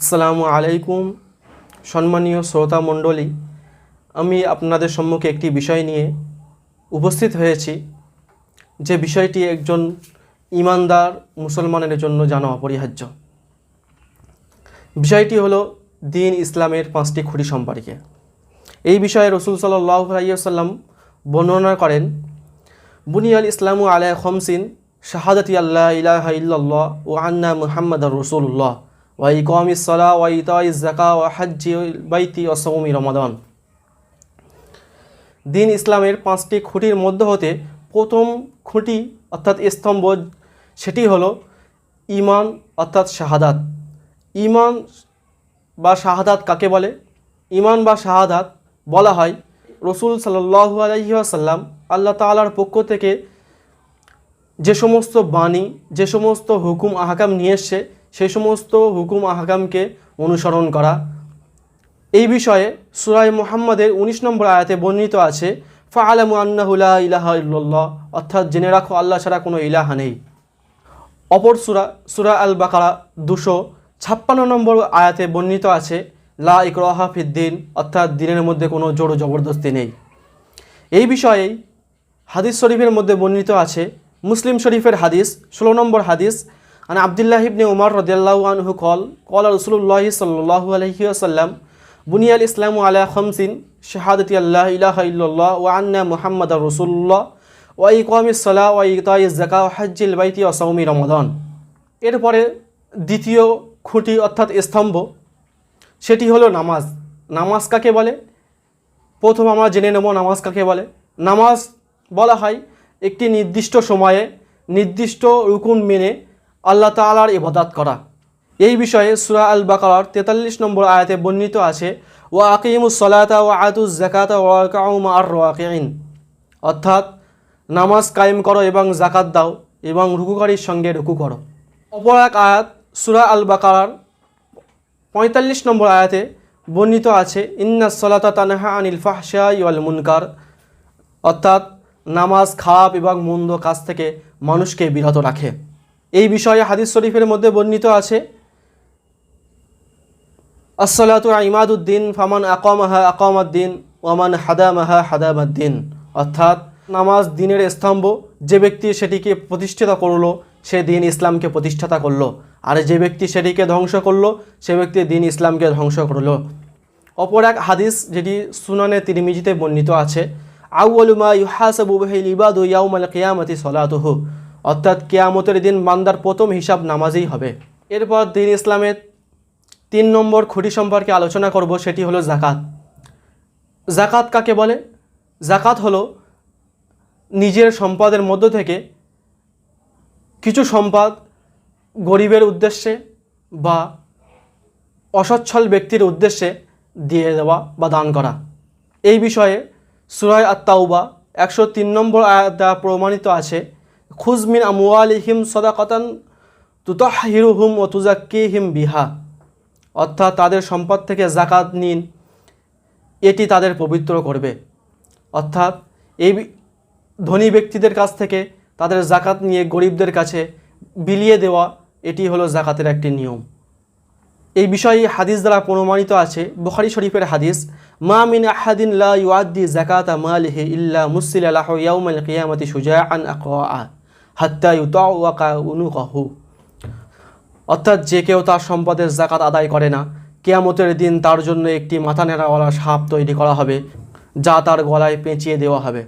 আসসালামু আলাইকুম, সম্মানীয় শ্রোতা মণ্ডলী। আমি আপনাদের সম্মুখে একটি বিষয় নিয়ে উপস্থিত হয়েছি। যে বিষয়টি একজন ইমানদার মুসলমানের জন্য জানা অপরিহার্য। বিষয়টি হলো দিন ইসলামের পাঁচটি খুঁটি সম্পর্কে। এই বিষয়ে রসুল সাল্লাহ আলাইসাল্লাম বর্ণনা করেন, বুনিয়াল ইসলামু আলায় খমসিন শাহাদাতি আল্লাহ ইলাহা ও আন্না মুহাম্মদ রসুল্লাহ ওয়া ইকামিস সালাহ ওয়া ইতাইজ জাকা ওয়া হাজ্জি বাইতি ও সৌমি রমাদান। দিন ইসলামের পাঁচটি খুঁটির মধ্য হতে প্রথম খুঁটি অর্থাৎ স্তম্ভ সেটি হলো ইমান অর্থাৎ শাহাদাত। ইমান বা শাহাদাত কাকে বলে? ইমান বা শাহাদাত বলা হয় রসুল সাল্লাহু আলহিহাসাল্লাম আল্লাহ তালার পক্ষ থেকে যে সমস্ত বাণী, যে সমস্ত হুকুম, আহকাম নিয়ে এসছে সেই সমস্ত হুকুম আহকামকে অনুসরণ করা। এই বিষয়ে সুরাই মোহাম্মদের উনিশ নম্বর আয়াতে বর্ণিত আছে ফা আলামু আন্নাহুল্লাহ ইলাহা অর্থাৎ জেনে রাখো, আল্লাহ ছাড়া কোনো ইলাহা নেই। অপর সুরা সুরা আল বাকারা দুশো ছাপ্পান্ন নম্বর আয়াতে বর্ণিত আছে, লা ইকরাহা ফিদ্দিন অর্থাৎ দিনের মধ্যে কোনো জোর জবরদস্তি নেই। এই বিষয়েই হাদিস শরীফের মধ্যে বর্ণিত আছে, মুসলিম শরীফের হাদিস ষোলো নম্বর হাদিস আন আবদুল্লাহ ইবনে উমর রদিয়াল্লাহু আনহু কল কল রসুল্লাহ সাল্লাহু আলহি আসাল্লাম বুনিয়াল ইসলাম আলা খমসিন, শাহাদতি আল্লাহ ইলাহা ইল্লাল্লাহ ওয়া আন্না মুহাম্মদ রসুল্লাহ ওয়া ইকামিস সালাহ ওয়া ইতাইজ জাকা ওয়া হাজ্জিল বাইতি ওয়া সৌমি রমাদান। এরপরে দ্বিতীয় খুঁটি অর্থাৎ স্তম্ভ, সেটি হলো নামাজ। নামাজ কাকে বলে? প্রথম আমরা জেনে নেব নামাজ কাকে বলে। নামাজ বলা হয় একটি নির্দিষ্ট সময়ে নির্দিষ্ট রুকুন মেনে আল্লাহ তালার ইবাদাত করা। এই বিষয়ে সুরা আল বাকার তেতাল্লিশ নম্বর আয়াতে বর্ণিত আছে ও আকিমুস সলাতা ও আয়াতুস জাকাতা ও কাউমা আর অর্থাৎ, নামাজ কায়েম করো এবং জাকাত দাও এবং রুকুকারীর সঙ্গে রুকু করো। অপর এক আয়াত সুরা আল বাকার পঁয়তাল্লিশ নম্বর আয়াতে বর্ণিত আছে, ইন্না সলাতা তানহা আনিল ফাহশা ইউল মুনকার। অর্থাৎ, নামাজ খারাপ এবং মন্দ কাজ থেকে মানুষকে বিরত রাখে। এই বিষয়ে হাদিস শরীফের মধ্যে বর্ণিত আছে, আসসালাতু ইমাদুদ্দিন ফামান আকামাহা আকামাদ্দিন ওয়ামান হাদামাহা হাদামাদ্দিন। অর্থাৎ নামাজ দিনের স্তম্ভ, যে ব্যক্তি সেটিকে প্রতিষ্ঠিত করল, সে দিন ইসলামকে প্রতিষ্ঠাতা করল। আর যে ব্যক্তি সেটিকে ধ্বংস করল, সে ব্যক্তি দিন ইসলামকে ধ্বংস করল। অপর এক হাদিস, যেটি সুনানে তিরমিজিতে বর্ণিত আছে আউলুমা ইউহাসাবু বিহিল ইবাদু ইয়াউমাল কিয়ামতি সলাতুহু। অর্থাৎ কেয়ামতের দিন বান্দার প্রথম হিসাব নামাজেই হবে। এরপর দিন ইসলামের তিন নম্বর খুঁটি সম্পর্কে আলোচনা করব, সেটি হলো জাকাত জাকাত কাকে বলে? জাকাত হলো নিজের সম্পদের মধ্য থেকে কিছু সম্পদ গরিবের উদ্দেশ্যে বা অসচ্ছল ব্যক্তির উদ্দেশ্যে দিয়ে দেওয়া বা দান করা। এই বিষয়ে সুরায় আত্মাউবা একশো তিন নম্বর আয়াত দ্বারা প্রমাণিত আছে। খুজমিন আমুয়ালিহিম সদাকতান তুতাহিরুহুম ও তুজাক্কিহিম বিহা। অর্থাৎ তাদের সম্পদ থেকে জাকাত নিন, এটি তাদের পবিত্র করবে। অর্থাৎ এই ধনী ব্যক্তিদের কাছ থেকে তাদের জাকাত নিয়ে গরিবদের কাছে বিলিয়ে দেওয়া, এটি হলো জাকাতের একটি নিয়ম। এই বিষয়ে হাদিস দ্বারা প্রমাণিত আছে, বুখারি শরীফের হাদিস, মা মিন আহাদিন লা ইউআদ্দি যাকাতা মালিহি ইল্লা মুসিল লাহু ইয়াউমাল কিয়ামাতি শুজাআন আকওয়া। হাত্তা অর্থাৎ যে কেউ তার সম্পদের জাকাত আদায় করে না, কেয়ামতের দিন তার জন্য একটি মাথা নেড়াওয়ালা সাপ তৈরি করা হবে, যা তার গলায় পেঁচিয়ে দেওয়া হবে।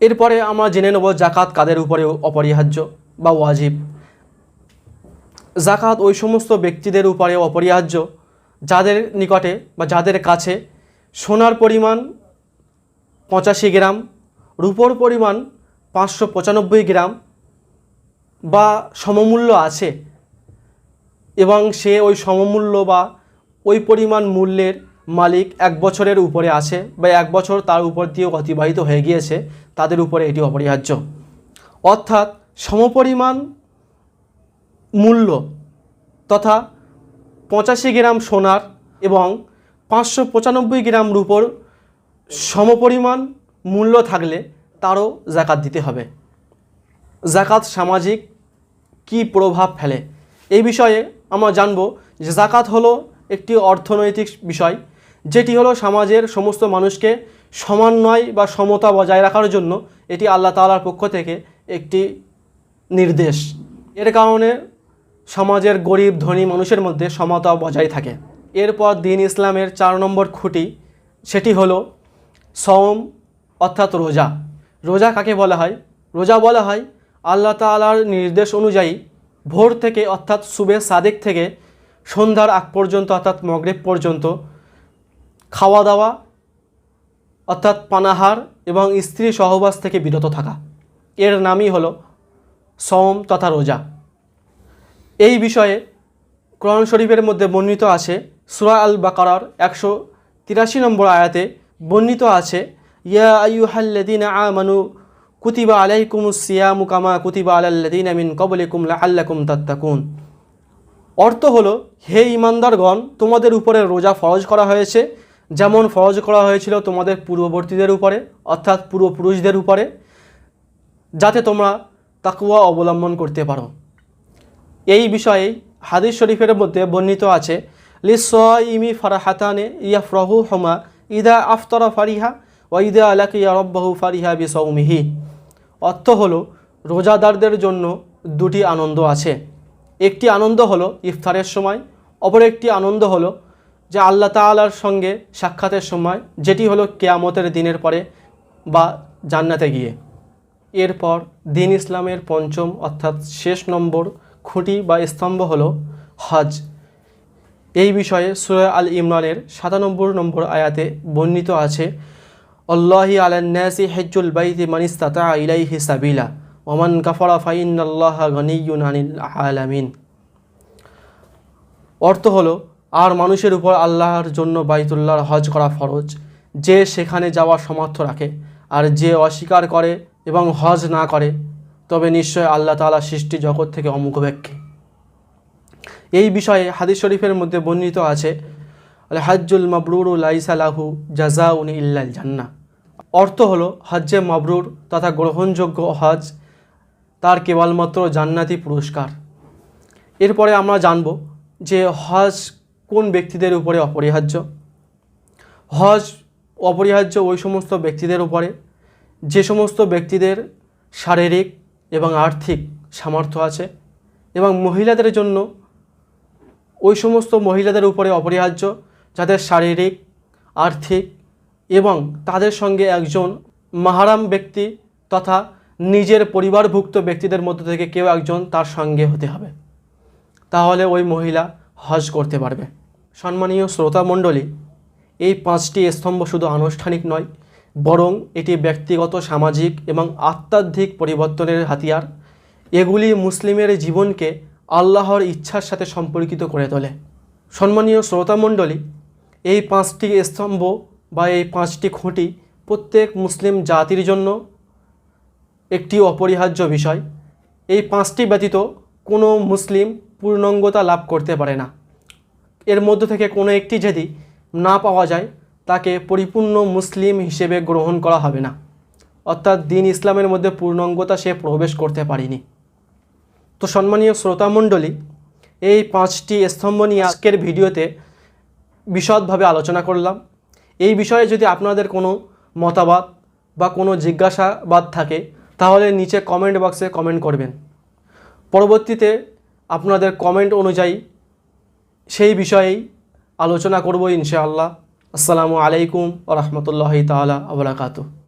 এরপরে আমরা জেনে নেব জাকাত কাদের উপরে অপরিহার্য বা ওয়াজিব। জাকাত ওই সমস্ত ব্যক্তিদের উপরে অপরিহার্য, যাদের নিকটে বা যাদের কাছে সোনার পরিমাণ পঁচাশি গ্রাম, রূপোর পরিমাণ পাঁচশো পঁচানব্বই গ্রাম বা সমমূল্য আছে এবং সে ওই সমমূল্য বা ওই পরিমাণ মূল্যের মালিক এক বছরের উপরে আছে বা এক বছর তার উপর দিয়ে অতিবাহিত হয়ে গিয়েছে, তাদের উপরে এটি অপরিহার্য। অর্থাৎ সমপরিমাণ মূল্য তথা পঁচাশি গ্রাম সোনার এবং পাঁচশো পঁচানব্বই গ্রাম রূপোর সমপরিমাণ মূল্য থাকলে তারও জাকাত দিতে হবে। জাকাত সামাজিক কি প্রভাব ফেলে? এই বিষয়ে আমরা জানব যে জাকাত হলো একটি অর্থনৈতিক বিষয়, যেটি হলো সমাজের সমস্ত মানুষকে সমন্বয় বা সমতা বজায় রাখার জন্য এটি আল্লাহ তাআলার পক্ষ থেকে একটি নির্দেশ। এর কারণে সমাজের গরিব, ধনী মানুষের মধ্যে সমতা বজায় থাকে। এরপর দিন ইসলামের চার নম্বর খুঁটি, সেটি হলো সওম অর্থাৎ রোজা। রোজা কাকে বলা হয়? রোজা বলা হয় আল্লাহ তাআলার নির্দেশ অনুযায়ী ভোর থেকে অর্থাৎ সুবে সাদেক থেকে সন্ধ্যার আগ পর্যন্ত অর্থাৎ মগরেব পর্যন্ত খাওয়া দাওয়া অর্থাৎ পানাহার এবং স্ত্রী সহবাস থেকে বিরত থাকা। এর নামই হলো সওম তথা রোজা। এই বিষয়ে কোরআন শরীফের মধ্যে বর্ণিত আছে সুরা আল বাকারার একশো তিরাশি নম্বর আয়াতে বর্ণিত আছে ইয়া কুতিবা কুতিবা অর্থ হলো, হে ইমানদারগণ তোমাদের উপরে রোজা ফরজ করা হয়েছে, যেমন ফরজ করা হয়েছিল তোমাদের পূর্ববর্তীদের উপরে, অর্থাৎ পূর্বপুরুষদের উপরে, যাতে তোমরা তাকুয়া অবলম্বন করতে পারো। এই বিষয়ে হাদিস শরীফের মধ্যে বর্ণিত আছে লিসইমি ফারাহাতানে ইয়াফরাহু হমা ইদা আফতরা ফারিহা ওয়া ইদা আলাকিয়া রব্বাহু ফারিহা বিসৌমিহি অর্থ হলো, রোজাদারদের জন্য দুটি আনন্দ আছে। একটি আনন্দ হলো ইফতারের সময়, অপর একটি আনন্দ হলো যে আল্লাহ তাআলার সঙ্গে সাক্ষাতের সময়, যেটি হলো কেয়ামতের দিনের পরে বা জান্নাতে গিয়ে। এরপর দিন ইসলামের পঞ্চম অর্থাৎ শেষ নম্বর খুঁটি বা স্তম্ভ হল হজ। এই বিষয়ে সুরা আল ইমরানের সাতানব্বই নম্বর আয়াতে বর্ণিত আছে আল্লাহি আলান্নাসি হেজ্জুল বাইতি মানিস্তাতা ইলাইহি সাবিলা ওমান কাফারা ফাইন আল্লাহ গনিয়ুন আনিল আলামিন। অর্থ হলো, আর মানুষের উপর আল্লাহর জন্য বাইতুল্লাহর হজ করা ফরজ, যে সেখানে যাওয়ার সামর্থ্য রাখে, আর যে অস্বীকার করে এবং হজ না করে, তবে নিশ্চয় আল্লাহ তাআলা সৃষ্টি জগৎ থেকে অমুখব্যাক্ষী এই বিষয়ে হাদিস শরীফের মধ্যে বর্ণিত আছে আল হাজ্জুল মাবরুর লাইসালাহু জাজাউন ইল্লাল জান্না। অর্থ হলো, হজ্জে মাবরুর তথা গ্রহণযোগ্য হজ, তার কেবলমাত্র জান্নাতি পুরস্কার। এরপরে আমরা জানব যে হজ কোন ব্যক্তিদের উপরে অপরিহার্য। হজ অপরিহার্য ওই সমস্ত ব্যক্তিদের উপরে, যে সমস্ত ব্যক্তিদের শারীরিক এবং আর্থিক সামর্থ্য আছে এবং মহিলাদের জন্য ওই সমস্ত মহিলাদের উপরে অপরিহার্য যাদের শারীরিক, আর্থিক এবং তাদের সঙ্গে একজন মাহারাম ব্যক্তি তথা নিজের পরিবারভুক্ত ব্যক্তিদের মধ্য থেকে কেউ একজন তার সঙ্গে হতে হবে। তাহলে ওই মহিলা হজ করতে পারবে। সম্মানীয় শ্রোতামণ্ডলী এই পাঁচটি স্তম্ভ শুধু আনুষ্ঠানিক নয়, বরং এটি ব্যক্তিগত, সামাজিক এবং আত্মাধিক পরিবর্তনের হাতিয়ার। এগুলি মুসলিমের জীবনকে আল্লাহর ইচ্ছার সাথে সম্পর্কিত করে তোলে। সম্মানীয় শ্রোতামণ্ডলী এই পাঁচটি স্তম্ভ বা এই পাঁচটি খুঁটি প্রত্যেক মুসলিম জাতির জন্য একটি অপরিহার্য বিষয়। এই পাঁচটি ব্যতীত কোনো মুসলিম পূর্ণাঙ্গতা লাভ করতে পারে না। এর মধ্য থেকে কোনো একটি যদি না পাওয়া যায়, তাকে পরিপূর্ণ মুসলিম হিসেবে গ্রহণ করা হবে না। অর্থাৎ দিন ইসলামের মধ্যে পূর্ণাঙ্গতা সে প্রবেশ করতে পারেনি। তো সম্মানীয় শ্রোতামণ্ডলী, এই পাঁচটি স্তম্ভ নিয়ে আজকের ভিডিওতে বিশদভাবে আলোচনা করলাম। এই বিষয়ে যদি আপনাদের কোনো মতামত বা কোনো জিজ্ঞাসাবাদ থাকে, তাহলে নিচে কমেন্ট বক্সে কমেন্ট করবেন। পরবর্তীতে আপনাদের কমেন্ট অনুযায়ী সেই বিষয়েই আলোচনা করব ইনশাআল্লাহ। আসসালামু আলাইকুম ও রহমতুল্লাহ তালা আবরাকাতু